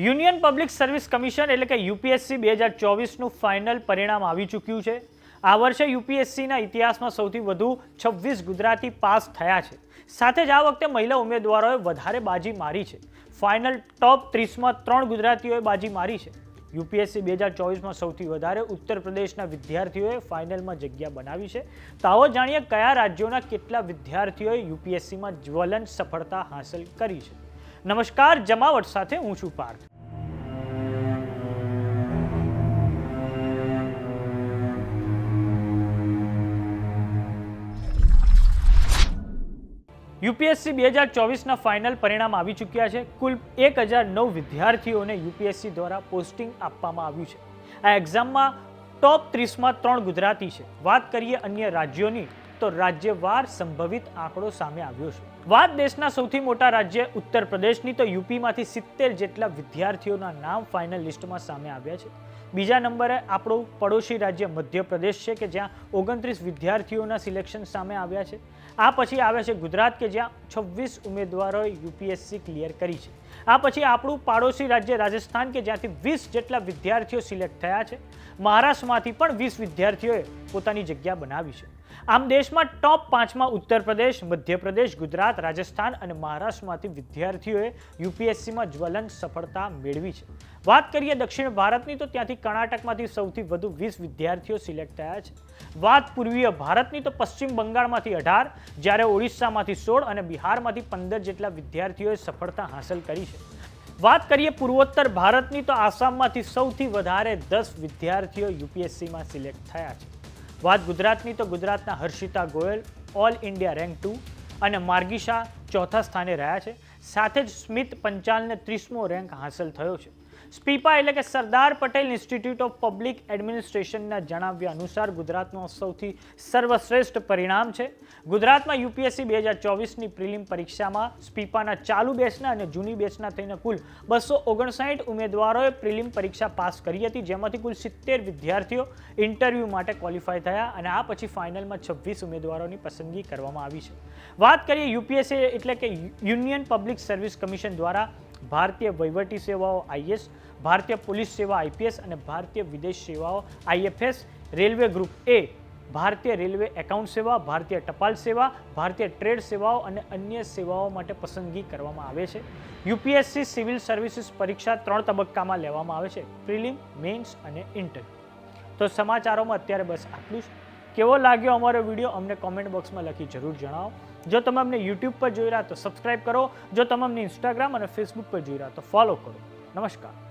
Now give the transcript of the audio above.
Union public service commission એટલે કે UPSC બે હજાર ચોવીસનું ફાઇનલ પરિણામ આવી ચૂક્યું છે. આ વર્ષે યુપીએસસીના ઇતિહાસમાં સૌથી વધુ છવ્વીસ ગુજરાતી પાસ થયા છે. સાથે જ આ વખતે મહિલા ઉમેદવારોએ વધારે બાજી મારી છે. ફાઇનલ ટોપ ત્રીસમાં ત્રણ ગુજરાતીઓએ બાજી મારી છે. યુપીએસસી બે હજાર ચોવીસમાં સૌથી વધારે ઉત્તર પ્રદેશના વિદ્યાર્થીઓએ ફાઇનલમાં જગ્યા બનાવી છે. તો આવો જાણીએ કયા રાજ્યોના કેટલા વિદ્યાર્થીઓએ યુપીએસસીમાં જ્વલંત સફળતા હાંસલ કરી છે. નમસ્કાર, જમાવટ સાથે હું છું પાર્થ. યુપીએસસી બે હજાર ચોવીસના ફાઇનલ પરિણામ આવી ચૂક્યા છે. કુલ એક હજાર નવ વિદ્યાર્થીઓને યુપીએસસી દ્વારા પોસ્ટિંગ આપવામાં આવ્યું છે. આ એક્ઝામમાં ટોપ ત્રીસમાં ત્રણ ગુજરાતી છે. વાત કરીએ અન્ય રાજ્યોની. તો રાજ્યવાર સંભવિત આંકડો સામે આવ્યો છે. વાત દેશના સૌથી મોટા રાજ્ય ઉત્તર પ્રદેશની તો યુપીમાંથી સિત્તેર જેટલા વિદ્યાર્થીઓના નામ ફાઇનલ લિસ્ટમાં સામે આવ્યા છે. બીજા નંબરે આપણું પડોશી રાજ્ય મધ્યપ્રદેશ છે કે જ્યાં ઓગણત્રીસ વિદ્યાર્થીઓના સિલેક્શન સામે આવ્યા છે. આ પછી આવે છે ગુજરાત કે જ્યાં છવ્વીસ ઉમેદવારોએ યુપીએસસી ક્લિયર કરી છે. આ પછી આપણું પાડોશી રાજ્ય રાજસ્થાન કે જ્યાંથી વીસ જેટલા વિદ્યાર્થીઓ સિલેક્ટ થયા છે. મહારાષ્ટ્રમાંથી પણ વીસ વિદ્યાર્થીઓએ પોતાની જગ્યા બનાવી છે. આમ દેશમાં ટોપ પાંચમાં ઉત્તર પ્રદેશ મધ્યપ્રદેશ, ગુજરાત, રાજસ્થાન અને મહારાષ્ટ્રમાંથી વિદ્યાર્થીઓએ યુપીએસસીમાં જ્વલંત સફળતા મેળવી છે. વાત કરીએ દક્ષિણ ભારતની, તો ત્યાંથી કર્ણાટકમાંથી સૌથી વધુ વીસ વિદ્યાર્થીઓ સિલેક્ટ થયા છે. વાત પૂર્વીય ભારતની, તો પશ્ચિમ બંગાળમાંથી અઢાર, જ્યારે ઓડિશામાંથી સોળ અને બિહારમાંથી પંદર જેટલા વિદ્યાર્થીઓએ સફળતા હાંસલ કરી છે. વાત કરીએ પૂર્વોત્તર ભારતની, તો આસામમાંથી સૌથી વધારે દસ વિદ્યાર્થીઓ યુપીએસસીમાં સિલેક્ટ થયા છે. વાત ગુજરાતની તો ગુજરાતના Harshita Goyal all India rank two અને માર્ગીશા ચોથા સ્થાને રહ્યા છે. સાથે જ સ્મિત પંચાલને ત્રીસમો રેન્ક હાંસલ થયો છે. સ્પીપા એટલે કે Sardar Patel institute of public એડમિનિસ્ટ્રેશનના જણાવ્યા અનુસાર ગુજરાતનું સૌથી સર્વશ્રેષ્ઠ પરિણામ છે. ગુજરાતમાં યુપીએસસી બે હજાર ચોવીસની પ્રિલિમ પરીક્ષામાં સ્પીપાના ચાલુ બેચના અને જૂની બેચના થઈને કુલ બસો ઓગણસાઠ ઉમેદવારોએ પ્રિલિમ પરીક્ષા પાસ કરી હતી, જેમાંથી કુલ સિત્તેર વિદ્યાર્થીઓ ઇન્ટરવ્યૂ માટે ક્વોલિફાય થયા અને આ પછી ફાઇનલમાં છવ્વીસ ઉમેદવારોની પસંદગી કરવામાં આવી છે. વાત કરીએ યુપીએસસી એટલે કે યુનિયન પબ્લિક સર્વિસ કમિશન દ્વારા ભારતીય વહીવટી સેવાઓ આઈએસ, ભારતીય પોલીસ સેવા આઈપીએસ અને ભારતીય વિદેશ સેવાઓ આઈએફએસ, રેલવે ગ્રુપ એ, ભારતીય રેલવે એકાઉન્ટ સેવા, ભારતીય ટપાલ સેવા, ભારતીય ટ્રેડ સેવાઓ અને અન્ય સેવાઓ માટે પસંદગી કરવામાં આવે છે. યુપીએસસી સિવિલ સર્વિસીસ પરીક્ષા ત્રણ તબક્કામાં લેવામાં આવે છે, પ્રિલિમ મેન્સ અને ઇન્ટરવ્યુ તો સમાચારોમાં અત્યારે બસ આટલું જ. કેવો લાગ્યો અમારો વીડિયો અમને કોમેન્ટ બોક્સમાં લખી જરૂર જણાવો. જો તમે અમને યુટ્યુબ પર જોઈ રહ્યા તો સબસ્ક્રાઇબ કરો. જો તમે અમને ઇન્સ્ટાગ્રામ અને ફેસબુક પર જોઈ રહ્યા તો ફોલો કરો. નમસ્કાર.